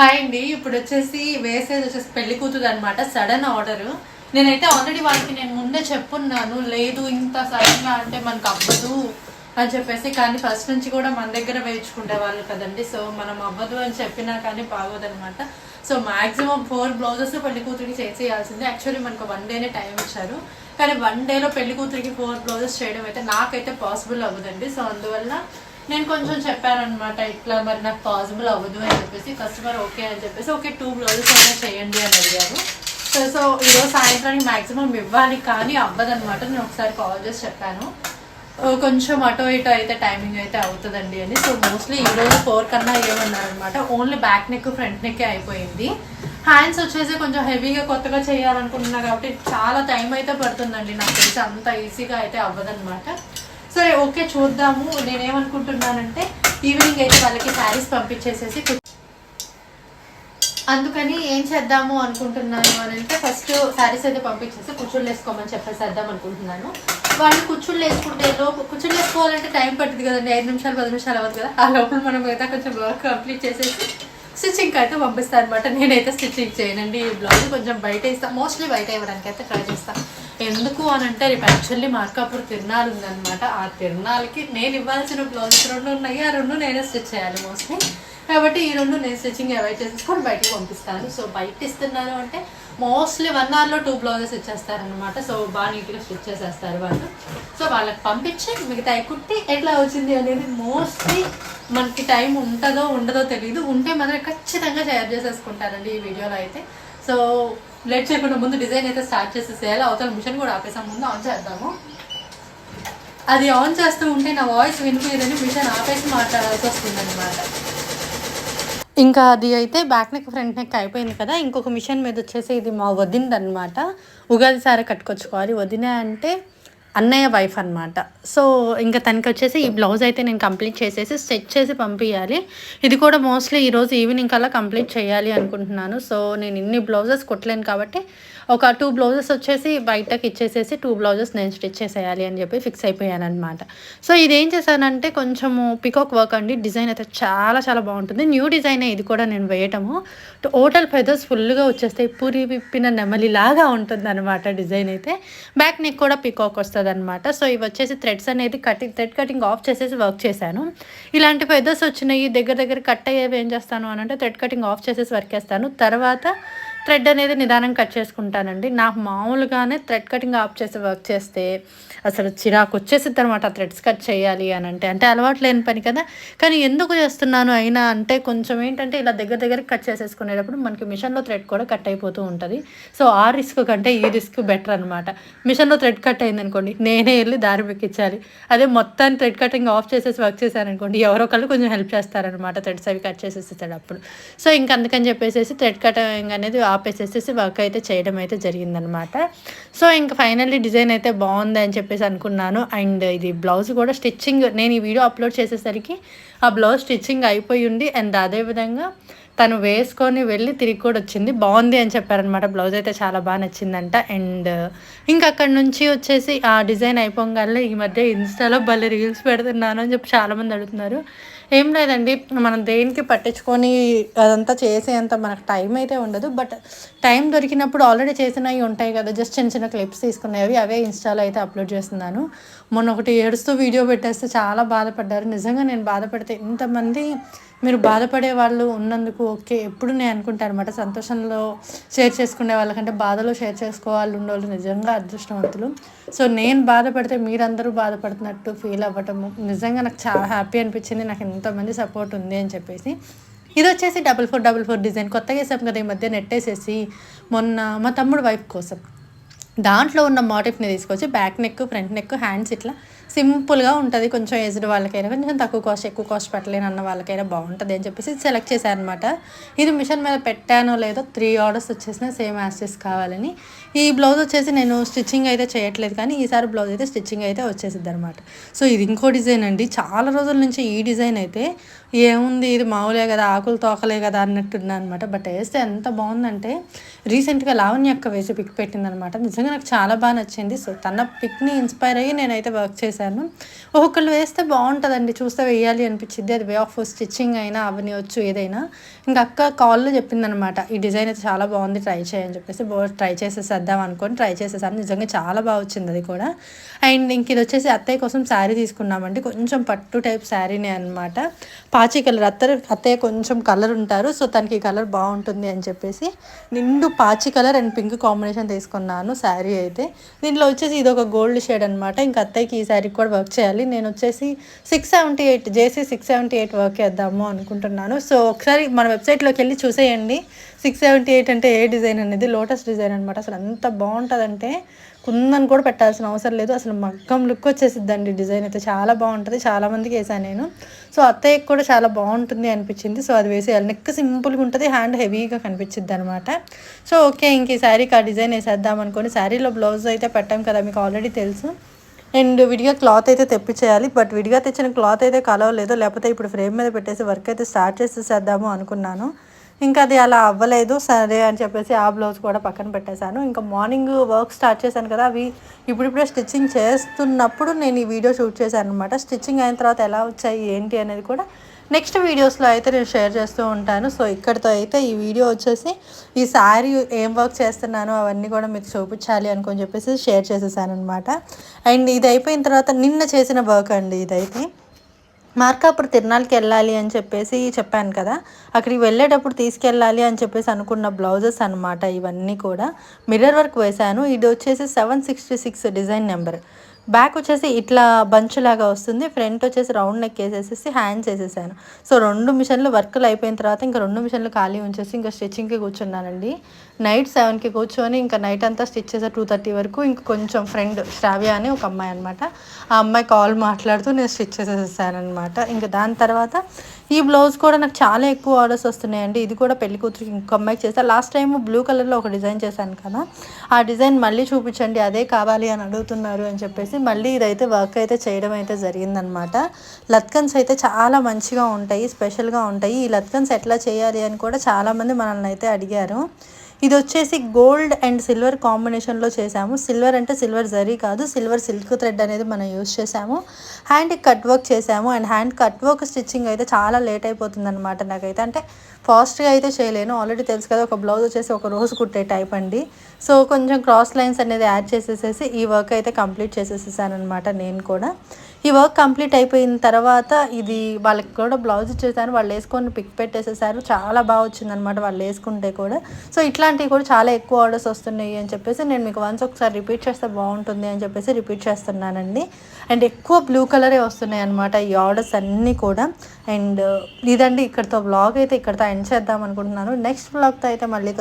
Hi అండి. ఇప్పుడు వచ్చేసి వేసేది వచ్చేసి పెళ్ళి కూతురు అనమాట సడన్ ఆర్డర్ నేనైతే ఆల్రెడీ వాళ్ళకి నేను ముందే చెప్పున్నాను. లేదు ఇంత సడన్గా అంటే మనకు అవ్వదు అని చెప్పేసి కానీ ఫస్ట్ నుంచి కూడా మన దగ్గర వేయించుకునే వాళ్ళు కదండి. సో మనం అవ్వదు అని చెప్పినా కానీ బాగోదనమాట సో మాక్సిమం ఫోర్ బ్లౌజెస్ పెళ్ళి కూతురికి చేసేయాల్సిందే. యాక్చువల్లీ మనకు వన్ డేనే టైం ఇచ్చారు. కానీ వన్ డేలో పెళ్ళి కూతురికి ఫోర్ బ్లౌజెస్ చేయడం అయితే నాకైతే పాసిబుల్ అవ్వదండి. సో అందువల్ల నేను కొంచెం చెప్పానమాట ఇట్లా మరి నాకు పాసిబుల్ అవ్వదు అని చెప్పేసి కస్టమర్ ఓకే అని చెప్పేసి ఓకే టూ బ్లౌజెస్ అయినా చేయండి అని అడిగారు. సో సో ఈరోజు సాయంత్రానికి మాక్సిమం ఇవ్వాలి కానీ అవ్వదనమాట నేను ఒకసారి కాల్ చేసి చెప్పాను. కొంచెం అటో ఇటో అయితే టైమింగ్ అయితే అవుతుందండి అని. సో మోస్ట్లీ ఈ రోజు ఫోర్ కన్నా ఏమన్నారనమాట only back neck front neck అయిపోయింది. హ్యాండ్స్ వచ్చేసి కొంచెం హెవీగా కొత్తగా చేయాలనుకుంటున్నా కాబట్టి చాలా టైం అయితే పడుతుందండి. నాకు తెలిసి అంత ఈజీగా అయితే అవ్వదనమాట సరే ఓకే చూద్దాము. నేనేమనుకుంటున్నానంటే ఈవినింగ్ అయితే వాళ్ళకి శారీస్ పంపించేసేసి అందుకని ఏం చేద్దాము అనుకుంటున్నాను అని అంటే ఫస్ట్ శారీస్ అయితే పంపించేసి కుచ్చుళ్ళు వేసుకోమని చెప్పేసేద్దాం అనుకుంటున్నాను. వాళ్ళు కుచ్చుళ్ళు వేసుకుంటే లోపు కుచ్చుళ్ళు వేసుకోవాలంటే టైం పట్టింది కదండి. ఐదు నిమిషాలు పది నిమిషాలు అవ్వదు కదా. ఆ లోపల మనం అయితే కొంచెం వర్క్ కంప్లీట్ చేసేసి స్టిచ్చింగ్ అయితే పంపిస్తాను అనమాట నేనైతే స్టిచ్చింగ్ చేయనండి ఈ బ్లౌజ్ కొంచెం బయట ఇస్తాను మోస్ట్లీ బయట ఇవ్వడానికి అయితే ట్రై చేస్తాను ఎందుకు అని అంటే రేపు యాక్చువల్లీ మార్కాపూర్ తిరునాలు ఉందన్నమాట. ఆ తిరునాళ్ళకి నేను ఇవ్వాల్సిన బ్లౌజెస్ రెండు ఉన్నాయి. ఆ రెండు నేనే స్టిచ్ చేయాలి మోస్ట్లీ కాబట్టి ఈ రెండు నేను స్టిచ్చింగ్ అవాయిడ్ చేసేసుకొని బయటకి పంపిస్తాను. సో బయట ఇస్తున్నారు అంటే మోస్ట్లీ వన్ అవర్లో టూ బ్లౌజెస్ ఇచ్చేస్తారనమాట సో బాగా నీట్గా స్టిచ్ చేసేస్తారు వాళ్ళు. సో వాళ్ళకి పంపించి మిగతా కుట్టి ఎట్లా వచ్చింది అనేది మోస్ట్లీ మనకి టైం ఉంటుందో ఉండదో తెలియదు ఉంటే మాత్రం ఖచ్చితంగా షేర్ చేసేసుకుంటారండి ఈ వీడియోలో అయితే. సో లేట్ చేయకుండా ముందు డిజైన్ అయితే స్టార్ట్ చేసేసేయాలి అవతల మిషన్ కూడా ఆపేసాం. ముందు ఆన్ చేద్దాము. అది ఆన్ చేస్తూ ఉంటే నా వాయిస్ వినిపించదని మిషన్ ఆపేసి మాట్లాడాల్సి వస్తుంది అనమాట ఇంకా అది అయితే బ్యాక్ నెక్ ఫ్రంట్ నెక్ అయిపోయింది కదా. ఇంకొక మిషన్ మీద వచ్చేసి ఇది మా వదినది ఉగాది సారి కట్టుకొచ్చుకోవాలి. వదిన అంటే అన్నయ్య వైఫ్ అనమాట సో ఇంకా తనకి వచ్చేసి ఈ బ్లౌజ్ అయితే నేను కంప్లీట్ చేసేసి స్టిచ్ చేసి పంపించాలి ఇది కూడా మోస్ట్లీ ఈరోజు ఈవినింగ్ కల్లా కంప్లీట్ చేయాలి అనుకుంటున్నాను. సో నేను ఇన్ని బ్లౌజెస్ కుట్టలేను కాబట్టి ఒక టూ బ్లౌజెస్ వచ్చేసి బయటకి ఇచ్చేసేసి టూ బ్లౌజెస్ నేను స్టిచ్ చేసేయాలి అని చెప్పి ఫిక్స్ అయిపోయాను అనమాట సో ఇది ఏం చేశానంటే కొంచెము పికాక్ వర్క్ అండి. డిజైన్ అయితే చాలా చాలా బాగుంటుంది. న్యూ డిజైన్ ఇది కూడా నేను వేయటము. హోటల్ ఫెదర్స్ ఫుల్గా వచ్చేస్తాయి. పూరి విప్పిన నెమలిలాగా ఉంటుంది అనమాట డిజైన్ అయితే. బ్యాక్ నెక్ కూడా పికాక్ వస్తుంది. వస్తుంది అనమాట సో ఇవి వచ్చేసి థ్రెడ్స్ అనేది కటింగ్ థ్రెడ్ కటింగ్ ఆఫ్ చేసేసి వర్క్ చేశాను. ఇలాంటి ఫెదర్స్ వచ్చినాయి దగ్గర దగ్గర కట్ అయ్యేవి ఏం చేస్తాను అని అంటే థ్రెడ్ కటింగ్ ఆఫ్ చేసేసి వర్క్ చేస్తాను. తర్వాత థ్రెడ్ అనేది నిదానం కట్ చేసుకుంటానండి. నాకు మామూలుగానే థ్రెడ్ కటింగ్ ఆఫ్ చేసి వర్క్ చేస్తే అసలు చిరాకు వచ్చేసిద్ది అనమాట థ్రెడ్స్ కట్ చేయాలి అని అంటే. అంటే అలవాటు లేని పని కదా. కానీ ఎందుకు చేస్తున్నాను అయినా అంటే కొంచెం ఏంటంటే ఇలా దగ్గర దగ్గర కట్ చేసేసుకునేటప్పుడు మనకి మిషన్లో థ్రెడ్ కూడా కట్ అయిపోతూ ఉంటుంది. సో ఆ రిస్క్ కంటే ఈ రిస్క్ బెటర్ అనమాట మిషన్లో థ్రెడ్ కట్ అయింది అనుకోండి నేనే వెళ్ళి దారి పెక్కించాలి అదే మొత్తాన్ని థ్రెడ్ కటింగ్ ఆఫ్ చేసేసి వర్క్ చేశాను ఎవరో ఒకళ్ళు కొంచెం హెల్ప్ చేస్తారనమాట థ్రెడ్స్ అవి కట్ చేసేసేటప్పుడు. సో ఇంక అందుకని చెప్పేసి థ్రెడ్ కటింగ్ అనేది ఆపేసేసి వర్క్ అయితే చేయడం అయితే జరిగిందనమాట. సో ఇంకా ఫైనల్లీ డిజైన్ అయితే బాగుంది అని చెప్పేసి అనుకున్నాను. అండ్ ఇది బ్లౌజ్ కూడా స్టిచ్చింగ్ నేను ఈ వీడియో అప్లోడ్ చేసేసరికి ఆ బ్లౌజ్ స్టిచ్చింగ్ అయిపోయి ఉంది అండ్ అదేవిధంగా తను వేసుకొని వెళ్ళి తిరిగి కూడా వచ్చింది. బాగుంది అని చెప్పారనమాట. బ్లౌజ్ అయితే చాలా బాగా నచ్చిందంట. అండ్ ఇంకా అక్కడ నుంచి వచ్చేసి ఆ డిజైన్ అయిపోగానే ఈ మధ్య ఇన్స్టాలో భలే రీల్స్ పెడుతున్నాను అని చెప్పి చాలామంది అడుగుతున్నారు. ఏం లేదండి మనం దేనికి పట్టించుకొని అదంతా చేసేంత మనకు టైం అయితే ఉండదు. బట్ టైం దొరికినప్పుడు ఆల్రెడీ చేసినవి ఉంటాయి కదా జస్ట్ చిన్న చిన్న క్లిప్స్ తీసుకునేవి అవే ఇన్స్టాలో అయితే అప్లోడ్ చేస్తున్నాను. మొన్న ఒకటి ఏడుస్తూ వీడియో పెట్టేస్తే చాలా బాధపడ్డారు. నిజంగా నేను బాధపడితే ఇంతమంది మీరు బాధపడే వాళ్ళు ఉన్నందుకు ఓకే. ఎప్పుడు నేను అనుకుంటాను అనమాట సంతోషంలో షేర్ చేసుకునే వాళ్ళకంటే బాధలో షేర్ చేసుకోవాలి ఉండేవాళ్ళు నిజంగా అదృష్టవంతులు. సో నేను బాధపడితే మీరందరూ బాధపడుతున్నట్టు ఫీల్ అవ్వటము నిజంగా నాకు చాలా హ్యాపీ అనిపించింది. నాకు ఎంతమంది సపోర్ట్ ఉంది అని చెప్పేసి. ఇది వచ్చేసి double four double four design. కొత్తగా వేసాం కదా ఈ మధ్య నెట్టేసేసి మొన్న మా తమ్ముడు వైఫ్ కోసం. దాంట్లో ఉన్న మోటిఫ్ని తీసుకొచ్చి back neck front neck hands ఇట్లా సింపుల్గా ఉంటుంది. కొంచెం ఏజ్డ్ వాళ్ళకైనా కొంచెం తక్కువ కాస్ట్ ఎక్కువ కాస్ట్ పెట్టలేను అన్న వాళ్ళకైనా బాగుంటుంది అని చెప్పేసి సెలెక్ట్ చేశాను అనమాట ఇది మిషన్ మీద పెట్టానో లేదో త్రీ ఆర్డర్స్ వచ్చేసిన సేమ్ యాస్టెస్ కావాలని. ఈ బ్లౌజ్ వచ్చేసి నేను స్టిచ్చింగ్ అయితే చేయట్లేదు కానీ ఈసారి బ్లౌజ్ అయితే స్టిచ్చింగ్ అయితే వచ్చేసిద్ది అనమాట సో ఇది ఇంకో డిజైన్ అండి. చాలా రోజుల నుంచి ఈ డిజైన్ అయితే ఏముంది ఇది మామూలే కదా ఆకులు తోకలే కదా అన్నట్టున్నా అనమాట బట్ వేస్తే ఎంత బాగుందంటే రీసెంట్గా లావణ్య అక్క వేసి పిక్ పెట్టిందనమాట. నిజంగా నాకు చాలా బాగా నచ్చింది. సో తన పిక్ని ఇన్స్పైర్ అయ్యి నేనైతే వర్క్ చేశాను. వేసాను ఒక్కొక్కళ్ళు వేస్తే బాగుంటుందండి. చూస్తే వేయాలి అనిపించింది అది వే ఆఫ్ స్టిచ్చింగ్ అయినా అవనివచ్చు ఏదైనా. ఇంకా అక్క కాల్లో చెప్పిందనమాట ఈ డిజైన్ అయితే చాలా బాగుంది ట్రై చేయని చెప్పేసి ట్రై చేసేసేద్దాం అనుకొని ట్రై చేసేసాను. నిజంగా చాలా బాగా వచ్చింది అది కూడా. అండ్ ఇంక ఇది వచ్చేసి అత్తయ్య కోసం శారీ తీసుకున్నామండి. కొంచెం పట్టు టైప్ శారీనే అనమాట పాచి కలర్ అత్తరు అత్తయ్య కొంచెం కలర్ ఉంటారు. సో తనకి ఈ కలర్ బాగుంటుంది అని చెప్పేసి నిండు పాచి కలర్ అండ్ పింక్ కాంబినేషన్ తీసుకున్నాను శారీ అయితే. దీంట్లో వచ్చేసి ఇది ఒక గోల్డ్ షేడ్ అనమాట ఇంకా అత్తయ్యకి ఈ శారీ కూడా వర్క్ చేయాలి. నేను వచ్చేసి six seventy eight JC six seventy eight work చేద్దాము అనుకుంటున్నాను. సో ఒకసారి మన వెబ్సైట్లోకి వెళ్ళి చూసేయండి. సిక్స్ సెవెంటీ ఎయిట్ అంటే ఏ డిజైన్ అనేది? లోటస్ డిజైన్ అనమాట అసలు ఎంత బాగుంటుందంటే కుందని కూడా పెట్టాల్సిన అవసరం లేదు. అసలు మగ్గం లుక్ వచ్చేసిద్దండి డిజైన్ అయితే. చాలా బాగుంటుంది. చాలామందికి వేసాను నేను. సో అత్తయ్యకి కూడా చాలా బాగుంటుంది అనిపించింది. సో అది వేసేయాలి. నెక్ సింపుల్గా ఉంటుంది. హ్యాండ్ హెవీగా కనిపించిద్ది అనమాట సో ఓకే. ఇంక ఈ శారీకి ఆ డిజైన్ వేసేద్దాం అనుకోని శారీలో బ్లౌజ్ అయితే పెట్టాం కదా మీకు ఆల్రెడీ తెలుసు. అండ్ విడిగా క్లాత్ అయితే తెప్పించేయాలి. బట్ విడిగా తెచ్చిన క్లాత్ అయితే కలవలేదు. లేకపోతే ఇప్పుడు ఫ్రేమ్ మీద పెట్టేసి వర్క్ అయితే స్టార్ట్ చేసేసేద్దాము అనుకున్నాను. ఇంకా అది అలా అవ్వలేదు. సరే అని చెప్పేసి ఆ బ్లౌజ్ కూడా పక్కన పెట్టేశాను. ఇంకా మార్నింగ్ వర్క్ స్టార్ట్ చేశాను కదా అవి ఇప్పుడిప్పుడే స్టిచ్చింగ్ చేస్తున్నప్పుడు నేను ఈ వీడియో షూట్ చేశాను అనమాట స్టిచ్చింగ్ అయిన తర్వాత ఎలా వచ్చాయి ఏంటి అనేది కూడా నెక్స్ట్ వీడియోస్లో అయితే నేను షేర్ చేస్తూ ఉంటాను. సో ఇక్కడితో అయితే ఈ వీడియో వచ్చేసి ఈ శారీ ఏం వర్క్ చేస్తున్నానో అవన్నీ కూడా మీకు చూపించాలి అనుకొని చెప్పేసి షేర్ చేసేసాను అనమాట అండ్ ఇది అయిపోయిన తర్వాత నిన్న చేసిన వర్క్ అండి ఇదైతే. మార్కాపురం తిరునాళ్ళకి వెళ్ళాలి అని చెప్పేసి చెప్పాను కదా. అక్కడికి వెళ్ళేటప్పుడు తీసుకెళ్ళాలి అని చెప్పేసి అనుకున్న బ్లౌజెస్ అనమాట ఇవన్నీ కూడా. మిర్రర్ వర్క్ వేశాను. ఇది వచ్చేసి seven sixty six design number back వచ్చేసి ఇట్లా బంచ్ లాగా వస్తుంది. ఫ్రంట్ వచ్చేసి రౌండ్ నెక్ వేసేసేసి హ్యాండ్స్ వేసేసాను. సో రెండు మిషన్లు వర్క్లు అయిపోయిన తర్వాత ఇంకా రెండు మిషన్లు ఖాళీ ఉంచేసి ఇంకా స్టిచ్చింగ్కి కూర్చున్నానండి. నైట్ సెవెన్కి కూర్చొని ఇంకా నైట్ అంతా స్టిచ్ చేసే టూ థర్టీ వరకు ఇంక కొంచెం ఫ్రెండ్ శ్రావ్య అని ఒక అమ్మాయి అనమాట ఆ అమ్మాయి కాల్ మాట్లాడుతూ నేను స్టిచ్ చేసేసాను అనమాట ఇంకా దాని తర్వాత ఈ బ్లౌజ్ కూడా నాకు చాలా ఎక్కువ ఆర్డర్స్ వస్తున్నాయండి. ఇది కూడా పెళ్ళి కూతురికి ఇంకో అమ్మాయికి లాస్ట్ టైం బ్లూ కలర్లో ఒక డిజైన్ చేశాను కదా. ఆ డిజైన్ మళ్ళీ చూపించండి. అదే కావాలి అని అడుగుతున్నారు అని చెప్పేసి మళ్ళీ ఇదైతే వర్క్ అయితే చేయడం అయితే జరిగిందనమాట లత్కన్స్ అయితే చాలా మంచిగా ఉంటాయి స్పెషల్గా ఉంటాయి. ఈ లత్కన్స్ ఎట్లా చేయాలి అని కూడా చాలామంది మనల్ని అయితే అడిగారు. ఇది వచ్చేసి గోల్డ్ అండ్ సిల్వర్ కాంబినేషన్లో చేసాము సిల్వర్ అంటే సిల్వర్ జరీ కాదు సిల్వర్ సిల్క్ థ్రెడ్ అనేది మనం యూస్ చేసాము హ్యాండ్ కట్ వర్క్ చేసాము and hand cut work stitching అయితే చాలా లేట్ అయిపోతుంది అనమాట నాకైతే. అంటే ఫాస్ట్గా అయితే చేయలేను. ఆల్రెడీ తెలుసు కదా ఒక బ్లౌజ్ వచ్చేసి ఒక రోజు కుట్టే టైప్ అండి. సో కొంచెం క్రాస్ లైన్స్ అనేది యాడ్ చేసేసేసి ఈ వర్క్ అయితే కంప్లీట్ చేసేసేసాను అనమాట నేను కూడా. ఈ వర్క్ కంప్లీట్ అయిపోయిన తర్వాత ఇది వాళ్ళకి కూడా బ్లౌజ్ ఇచ్చేసాను వాళ్ళు వేసుకొని పిక్ పెట్టేసేసారు. చాలా బాగా వచ్చిందనమాట వాళ్ళు వేసుకుంటే కూడా. సో ఇట్లాంటివి కూడా చాలా ఎక్కువ ఆర్డర్స్ వస్తున్నాయి అని చెప్పేసి నేను మీకు వన్స్ ఒకసారి రిపీట్ చేస్తే బాగుంటుంది అని చెప్పేసి రిపీట్ చేస్తున్నానండి. అండ్ ఎక్కువ బ్లూ కలరే వస్తున్నాయి అనమాట ఈ ఆర్డర్స్ అన్నీ కూడా. అండ్ ఇదండి ఇక్కడతో బ్లాగ్ అయితే ఇక్కడతో ఎండ్ చేద్దాం అనుకుంటున్నాను. నెక్స్ట్ బ్లాగ్తో అయితే మళ్ళీ